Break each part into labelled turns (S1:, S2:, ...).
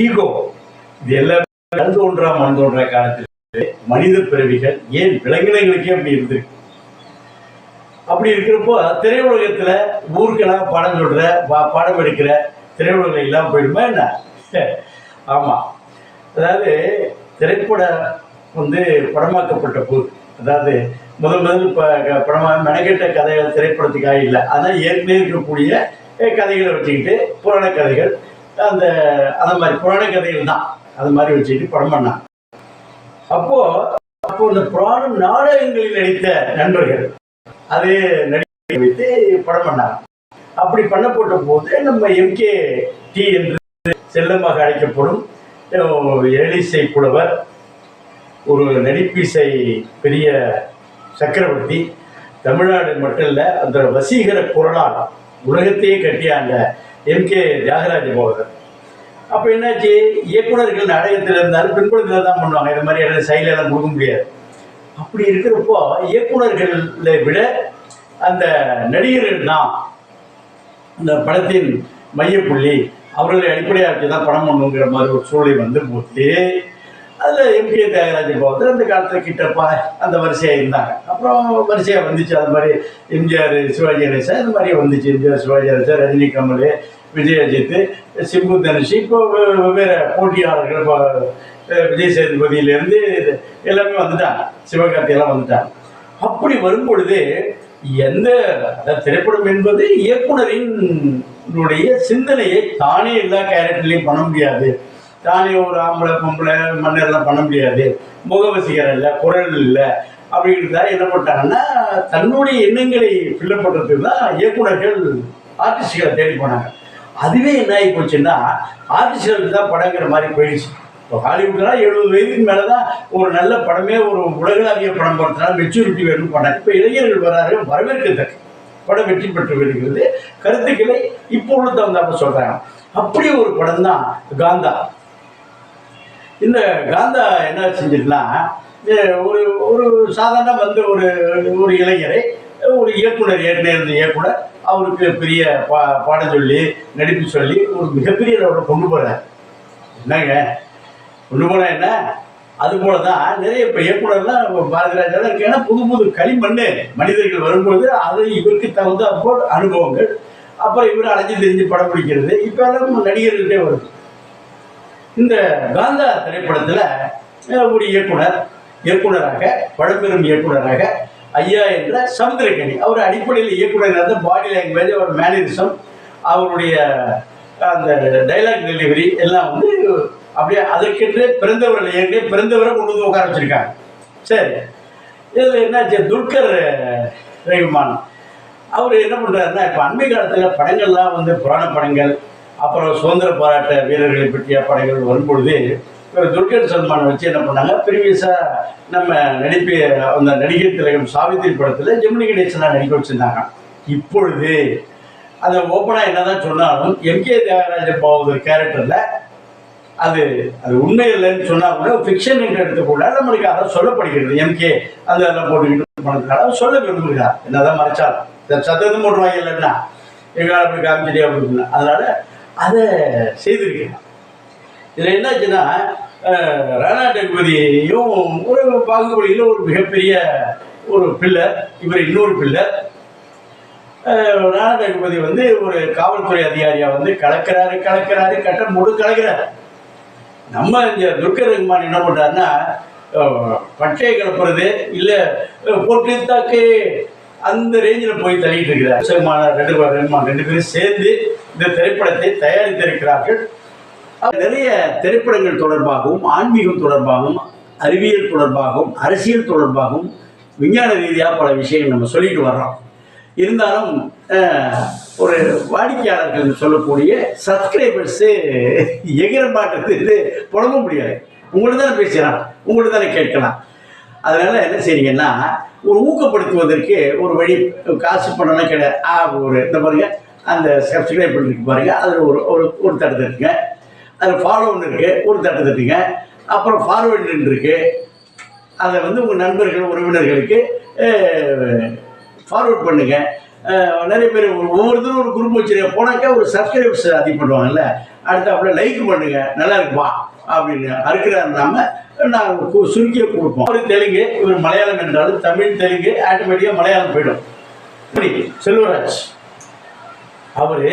S1: Ego. இது எல்லாமே கல் தோன்றா மண் தோன்றா காலத்தில் மனித பிறவிகள் ஏன் விலங்கினங்களுக்கே அப்படி இருந்திருக்கு? அப்படி இருக்கிறப்போ திரையுலகத்துல ஊருக்கெல்லாம் படம் சொல்ற படம் எடுக்கிற திரையுலகம் இல்லாம போயிடுமா என்ன? ஆமா. அதாவது திரைப்படம் வந்து படமாக்கப்பட்ட போது அதாவது முதல் முதல் இப்போ படமாக மெனக்கெட்ட கதைகள் திரைப்படத்துக்காக இல்லை. ஆனால் ஏற்கனவே இருக்கக்கூடிய கதைகளை வச்சுக்கிட்டு புராண கதைகள் அந்த அந்த மாதிரி புராண கதைகள் தான். அது மாதிரி வச்சுக்கிட்டு படம் பண்ணாங்க. அப்போ அப்போ இந்த புராண நாடகங்களில் நடித்த நண்பர்கள் அது நடிகை வைத்து படம் பண்ணாங்க. அப்படி போட்ட போது நம்ம எம்கே டி என்று செல்லமாக அழைக்கப்படும் எழிசை புலவர் ஒரு நடிப்பிசை பெரிய சக்கரவர்த்தி தமிழ்நாடு மட்டும் இல்லை அந்த வசீகர குரலால் உலகத்தையே கட்டிய அந்த எம்கே தியாகராஜ் போகர். அப்போ என்னாச்சு? இயக்குனர்கள் நாடகத்தில் இருந்தாலும் பின்புலத்தில் தான் பண்ணுவாங்க. இது மாதிரி எல்லாம் செயலெல்லாம் கொடுக்க முடியாது. அப்படி இருக்கிறப்போ இயக்குனர்களை விட அந்த நடிகர்கள் தான் அந்த படத்தின் மையப்புள்ளி. அவர்களை அடிப்படையாக தான் படம் பண்ணுங்கிற மாதிரி ஒரு சூழ்நிலை வந்து போது அதில் எம்கே தியாகராஜ போகிறது அந்த காலத்தில் கிட்டப்பா அந்த வரிசையாக இருந்தாங்க. அப்புறம் வரிசையாக வந்துச்சு. அது மாதிரி எம்ஜிஆர் சிவாஜி கணேசா இந்த மாதிரி வந்துச்சு. எம்ஜிஆர் சிவாஜி கணேசா ரஜினி கமல் விஜயஜித் சிம்பு தனுஷ். இப்போ வெவ்வேறு போட்டியாளர்கள் இப்போ விஜய் சேதுபதியிலேருந்து எல்லாமே வந்துட்டாங்க. சிவகார்த்தியெல்லாம் வந்துட்டாங்க. அப்படி வரும்பொழுது எந்த திரைப்படம் என்பது இயக்குனரின் சிந்தனையை தானே எல்லா கேரக்டர்லையும் பண்ண முடியாது. தானே ஒரு ஆம்பளை பொம்பளை மன்னர்லாம் பண்ண முடியாது. முகவசிகர் இல்லை குரல் இல்லை. அப்படிங்கிறதா என்ன பண்ணிட்டாங்கன்னா தன்னுடைய எண்ணங்களை ஃபில்லப் பண்ணுறதுக்கு தான் இயக்குநர்கள் ஆர்டிஸ்டுகளை தேடி போனாங்க. அதுவே என்ன ஆகி போச்சுன்னா ஆர்டிஸ்டுகளுக்கு தான் படங்கிற மாதிரி போயிடுச்சு. இப்போ ஹாலிவுட்லாம் எழுபது வயதுக்கு மேலே தான் ஒரு நல்ல படமே ஒரு உலகளாவிய படம் பார்த்தனால மெச்சூரிட்டி வேணும்னு பண்ணாங்க இப்போ இளைஞர்கள் வராரு வரவேற்கத்தக்க படம் வெற்றி பெற்று வருகிறது கருத்துக்களை இப்போ உள்ள தகுந்தாப்ப சொல்கிறாங்க அப்படி ஒரு படம் தான் காந்தா. இந்த காந்தா என்ன செஞ்சிருக்குன்னா ஒரு ஒரு சாதாரண வந்து ஒரு ஒரு இளைஞரை ஒரு இயக்குனர் ஏற்கனவே இருந்த இயக்குனர் அவருக்கு பெரிய பா பாடம் சொல்லி நடிப்பு சொல்லி ஒரு மிகப்பெரிய லெவலில் கொண்டு போகிறார் என்னங்க? கொண்டு போனால் என்ன? அது போல தான் நிறைய இப்போ இயக்குனர்லாம் பாரதிராஜா பாரதிராஜாலாம் ஏன்னா புது புது களிமண் மனிதர்கள் வரும்பொழுது அது இவருக்கு தகுந்த போல் அனுபவங்கள். அப்புறம் இவர் அலைஞ்சு தெரிஞ்சு படம் பிடிக்கிறது. இப்போ எல்லாம் நடிகர்கள்ட்டே வருது. இந்த காந்தா திரைப்படத்தில் ஒரு இயக்குனர் இயக்குனராக பழம்பெரும் இயக்குனராக ஐயா என்ற சமுத்திரக்கனி. அவர் அடிப்படையில் இயக்குனர் இருந்த பாடி லாங்குவேஜ் அவர் மேனரிசம் அவருடைய அந்த டைலாக் டெலிவரி எல்லாம் வந்து அப்படியே அதற்கென்றே பிறந்தவர்கள் ஏற்கனவே பிறந்தவரை கொண்டு வந்து உட்கார வச்சிருக்காங்க. சரி. இதில் என்னாச்சு? துல்கர் ரஹ்மான் அவர் என்ன பண்ணுறாருன்னா இப்போ அண்மை காலத்தில் படங்கள்லாம் வந்து புராண படங்கள் அப்புறம் சுதந்திர போராட்ட வீரர்களை பற்றிய படைகள் வரும்பொழுது இவர் துல்கர் சல்மான் வச்சு என்ன பண்ணாங்க? ப்ரீவியஸாக நம்ம நடிப்பு அந்த நடிகர் திலகம் சாவித்திரி படத்தில் ஜெமினி கணேசனாக நடிக்க வச்சுருந்தாங்க. இப்பொழுது அதை ஓப்பனாக என்னதான் சொன்னாலும் எம்கே தியாகராஜன் பாவதர் கேரக்டரில் அது அது உண்மை இல்லைன்னு சொன்னால் கூட ஃபிக்ஷன் என்று எடுத்துக்கூட நம்மளுக்கு அதை சொல்லப்படுகிறது. எம்கே அந்த இதெல்லாம் போட்டுக்கிட்டு பண்ணதுனால சொல்ல விரும்புகிறார். என்னதான் மறைச்சாலும். சத்தத்தை போட்டுருவாங்க இல்லைன்னா. எங்களால் அப்படி காமிச்சிட்டே அப்படின்னு அதனால அதை செய்திருக்கிறார் இதில் என்னாச்சுன்னா ராணா டெகுபதியும் ஒரு பாகுபலியில் ஒரு மிகப்பெரிய ஒரு பில்லர் இவர் இன்னொரு பில்லர் ராணா டெகுபதி வந்து ஒரு காவல்துறை அதிகாரியாக வந்து கலக்கிறாரு கலக்கிறாரு கட்டம் முழு கலக்கிறாரு. நம்ம இந்த துர்கர் ரகுமான் என்ன பண்ணுறாருன்னா பட்டையை கிளப்புறது இல்லை போட்டு தாக்கு அந்த ரேஞ்சில் போய் தள்ளிட்டு இருக்கிறார். ரஹ்மான் ரெண்டு பேர் ரெண்டு பேரும் சேர்ந்து இந்த திரைப்படத்தை தயாரித்திருக்கிறார்கள். நிறைய திரைப்படங்கள் தொடர்பாகவும் ஆன்மீகம் தொடர்பாகவும் அறிவியல் தொடர்பாகவும் அரசியல் தொடர்பாகவும் விஞ்ஞான ரீதியாக பல விஷயங்கள் நம்ம சொல்லிட்டு வர்றோம். இருந்தாலும் ஒரு வாடிக்கையாளர்கள் சொல்லக்கூடிய சப்ஸ்கிரைபர்ஸு எகிற மாட்டது புலம்ப முடியாது. உங்கள்ட்ட தானே பேசலாம் உங்கள்ட்ட தானே கேட்கலாம். அதனால என்ன செய்றீங்கன்னா ஒரு ஊக்கப்படுத்துவதற்கு ஒரு வழி காசு பண்ணலாம் கிடையாது ஆ, ஒரு இந்த பாருங்க அந்த சப்ஸ்கிரைப் பண்ணிருக்கு பாருங்க அதில் ஒரு ஒரு ஒரு தட்டு தட்டுங்க. அதில் ஃபாலோன்னு இருக்கு ஒரு தட்டு தட்டுங்க. அப்புறம் ஃபார்வர்டுன்னு இருக்கு. அதை வந்து உங்கள் நண்பர்கள் உறவினர்களுக்கு ஃபார்வர்ட் பண்ணுங்கள் நிறைய பேர் ஒவ்வொருத்தரும் ஒரு குரூப் வச்சுருக்க போனாக்கா ஒரு சப்ஸ்கிரைபர்ஸ் அதிகம் பண்ணுவாங்கல்ல. அடுத்து அப்படியே லைக் பண்ணுங்க நல்லா இருக்குமா அப்படின்னு அறுக்கிறார் நாம நாங்கள் சுருக்கிய கொடுப்போம். ஒரு தெலுங்கு இவர் மலையாளம் என்றாலும் தமிழ் தெலுங்கு ஆட்டோமேட்டிக்காக மலையாளம் போயிடும். இப்படி செல்வராஜ் அவரு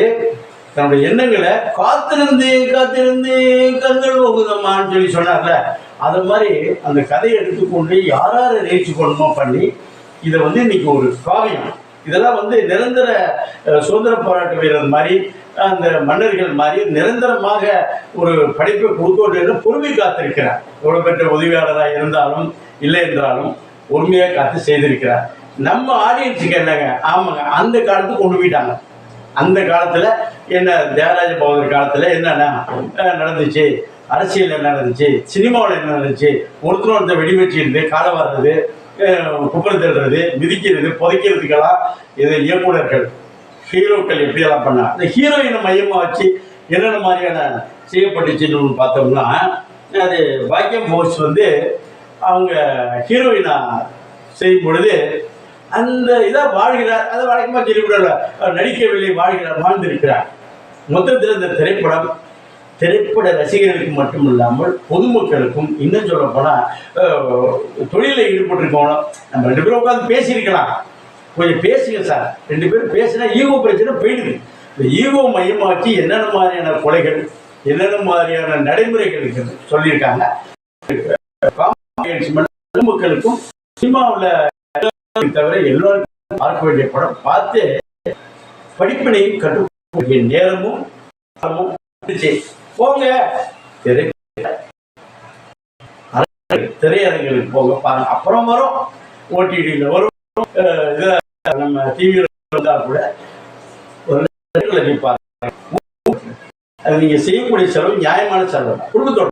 S1: தன்னுடைய எண்ணங்களை காத்திருந்து காத்திருந்து கண்கள் போகுதம்மான்னு சொல்லி சொன்னார்ல. அது மாதிரி அந்த கதையை எடுத்துக்கொண்டு யார் யாரை ரீச் பண்ணணுமோ பண்ணி இதை வந்து இன்னைக்கு ஒரு காவியம். இதெல்லாம் வந்து நிரந்தர சுதந்திர போராட்ட வீரர் மாதிரி அந்த மன்னர்கள் மாதிரி நிரந்தரமாக ஒரு படைப்பை கொடுக்க என்று பொறுமை காத்திருக்கிறார். எவ்வளவு பெற்ற உதவியாளராக இருந்தாலும் இல்லை என்றாலும் பொறுமையாக காத்து செய்திருக்கிறார். நம்ம ஆடியன்ஸுக்கு என்னங்க? ஆமாங்க அந்த காலத்துக்கு கொண்டு போயிட்டாங்க. அந்த காலத்தில் என்ன தியாகராஜ பகவதர் காலத்தில் என்னென்ன நடந்துச்சு? அரசியல் என்ன நடந்துச்சு? சினிமாவில் என்ன நடந்துச்சு? ஒருத்தர் ஒருத்தர் வெடி இருந்து காலை வர்றது குப்பரம் தள்ளுறது மிதிக்கிறது புதைக்கிறதுக்கெல்லாம் இது இயக்குனர்கள் ஹீரோக்கள் எப்படியெல்லாம் பண்ணாங்க? இந்த ஹீரோயினை மையமாக வச்சு என்னென்ன மாதிரியான செய்யப்பட்டுச்சுன்னு பார்த்தோம்னா அது பாக்கியம் போர்ஸ் வந்து அவங்க ஹீரோயினா செய்யும் பொழுது அந்த இதை வாழ்கிறார் அதை வழக்கமாக சொல்லிவிடல நடிக்கவில்லை வாழ்கிறார் வாழ்ந்திருக்கிறார். மொத்தத்தில் இந்த திரைப்படம் திரைப்பட ரசிகர்களுக்கு மட்டும் இல்லாமல் பொதுமக்களுக்கும் இன்னும் சொல்லப்போனால் தொழிலில் ஈடுபட்டிருக்கோம் நம்ம ரெண்டு பேரும் உட்காந்து பேசியிருக்கலாம். கொஞ்சம் பேசுங்க சார். ரெண்டு பேரும் பேசினா ஈகோ பிரச்சனை போயிடுது. இந்த ஈகோ மையமாக்கி என்னென்ன மாதிரியான கொலைகள் என்னென்ன மாதிரியான நடைமுறைகள் இருக்குது சொல்லியிருக்காங்க. பொதுமக்களுக்கும் சினிமாவில் தவிர எல்லோருக்கும் பார்க்க வேண்டிய படம் பார்த்து படிப்பினையும் கட்டு நேரமும் போங்க. திரை திரையரங்குகளுக்கு போங்க பாருங்க. அப்புறம் வரும். ஓடிடியில் வரும். அஹ் நம்ம டிவியில் வந்தா கூட ஒரு இடத்துல அது நீங்க செய்யக்கூடிய செலவு நியாயமான செலவு. குடும்பத்தோட